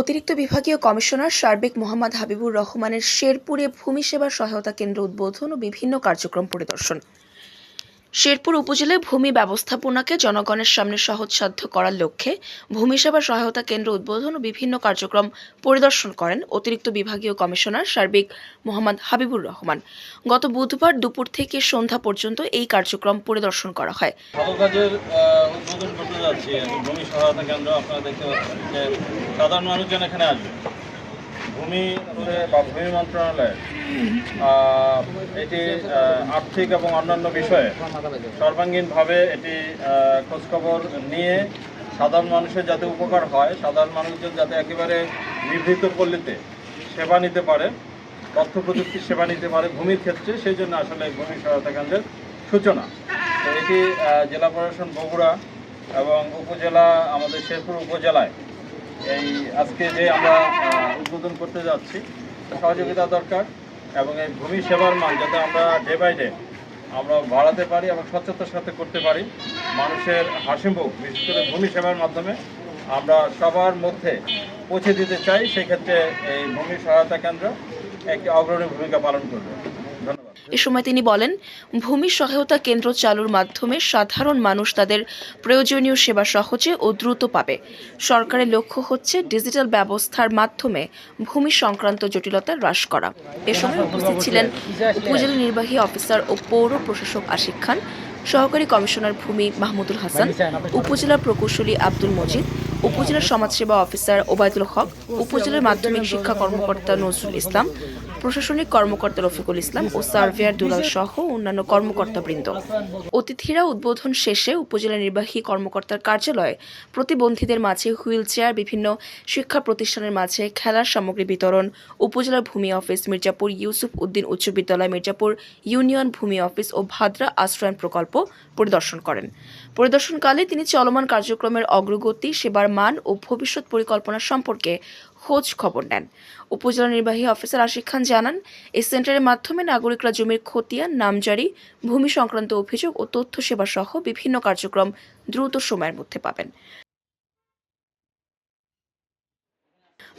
অতিরিক্ত বিভাগীয় কমিশনার সার্বিক মোহাম্মদ হাবিবুর রহমানের শেরপুরে ভূমি সেবা সহায়তা কেন্দ্র উদ্বোধন ও বিভিন্ন কার্যক্রম পরিদর্শন। শেরপুর উপজেলায় ভূমি ব্যবস্থাপনাকে জনগণের সামনে সহজসাধ্য করার লক্ষ্যে ভূমি সেবা সহায়তা কেন্দ্র উদ্বোধন ও বিভিন্ন কার্যক্রম পরিদর্শন করেন অতিরিক্ত বিভাগীয় কমিশনার সার্বিক মোহাম্মদ হাবিবুর রহমান। গত বুধবার দুপুর থেকে সন্ধ্যা পর্যন্ত এই কার্যক্রম পরিদর্শন করা হয়। সাধারণ মানুষজন এখানে আসবে। ভূমি বা ভূমি মন্ত্রণালয় এটি আর্থিক এবং অন্যান্য বিষয়ে সর্বাঙ্গীনভাবে এটি খোঁজখবর নিয়ে সাধারণ মানুষের যাতে উপকার হয়, সাধারণ মানুষজন যাতে একেবারে নিভৃত পল্লীতে সেবা নিতে পারে, তথ্য প্রযুক্তির সেবা নিতে পারে ভূমির ক্ষেত্রে, সেই জন্য আসলে ভূমি সহায়তা কেন্দ্রের সূচনা। তো এটি জেলা প্রশাসন বগুড়া এবং উপজেলা, আমাদের শেরপুর উপজেলায় এই আজকে যে আমরা উদ্বোধন করতে যাচ্ছি, সহযোগিতা দরকার এবং এই ভূমি সেবার মান যাতে আমরা ডে বাই ডে আমরা বাড়াতে পারি এবং স্বচ্ছতার সাথে করতে পারি, মানুষের হাসিমুখ বিশেষ করে ভূমি সেবার মাধ্যমে আমরা সবার মধ্যে পৌঁছে দিতে চাই সেক্ষেত্রে এই ভূমি সহায়তা কেন্দ্র একটি অগ্রণী ভূমিকা পালন করবে। এ সময় তিনি বলেন, ভূমি সহায়তা কেন্দ্র চালুর মাধ্যমে সাধারণ মানুষ তাদের প্রয়োজনীয় সেবা সহজে ও দ্রুত পাবে। সরকারের লক্ষ্য হচ্ছে ডিজিটাল ব্যবস্থার মাধ্যমে ভূমি সংক্রান্ত জটিলতা হ্রাস করা। এ সময় উপস্থিত ছিলেন উপজেলা নির্বাহী অফিসার ও পৌর প্রশাসক আশিক খান, সহকারী কমিশনার ভূমি মাহমুদুল হাসান, উপজেলা প্রকৌশলী আব্দুল মজিদ, উপজেলা সমাজসেবা অফিসার ওবায়দুল হক, উপজেলার মাধ্যমিক শিক্ষা কর্মকর্তা নজরুল ইসলাম প্রশাসনিক কর্মকর্তা রফিকুল ইসলাম ও সার্ভেয়ার দুলাল সহ অন্যান্য কর্মকর্তাবৃন্দ। অতিথিরা উদ্বোধন শেষে উপজেলা নির্বাহী কর্মকর্তার কার্যালয়ে প্রতিবন্ধীদের মাঝে হুইল চেয়ার বিভিন্ন শিক্ষা প্রতিষ্ঠানের মাঝে খেলার সামগ্রী বিতরণ, উপজেলা ভূমি অফিস মির্জাপুর ইউসুফ উদ্দিন উচ্চ বিদ্যালয় মির্জাপুর ইউনিয়ন ভূমি অফিস ও ভাদ্রা আশ্রয়ন প্রকল্প পরিদর্শন করেন। পরিদর্শনকালে তিনি চলমান কার্যক্রমের অগ্রগতি, সেবার মান ও ভবিষ্যৎ পরিকল্পনা সম্পর্কে খোঁজ খবর নেন। উপজেলা নির্বাহী অফিসার আশিক খান জানান, এই সেন্টারের মাধ্যমে নাগরিকরা জমির খতিয়ান, নামজারি, ভূমি সংক্রান্ত অভিযোগ ও তথ্য সেবা সহ বিভিন্ন কার্যক্রম দ্রুত সময়ের মধ্যে পাবেন।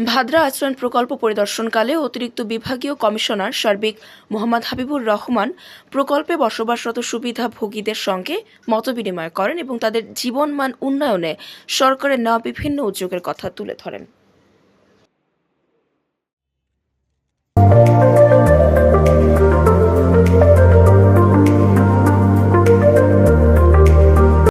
ভাদ্রা আশ্রয়ণ প্রকল্প পরিদর্শনকালে অতিরিক্ত বিভাগীয় কমিশনার সার্বিক মোহাম্মদ হাবিবুর রহমান প্রকল্পে বসবাসরত সুবিধাভোগীদের সঙ্গে মতবিনিময় করেন এবং তাদের জীবনমান উন্নয়নে সরকারের নেওয়া বিভিন্ন উদ্যোগের কথা তুলে ধরেন।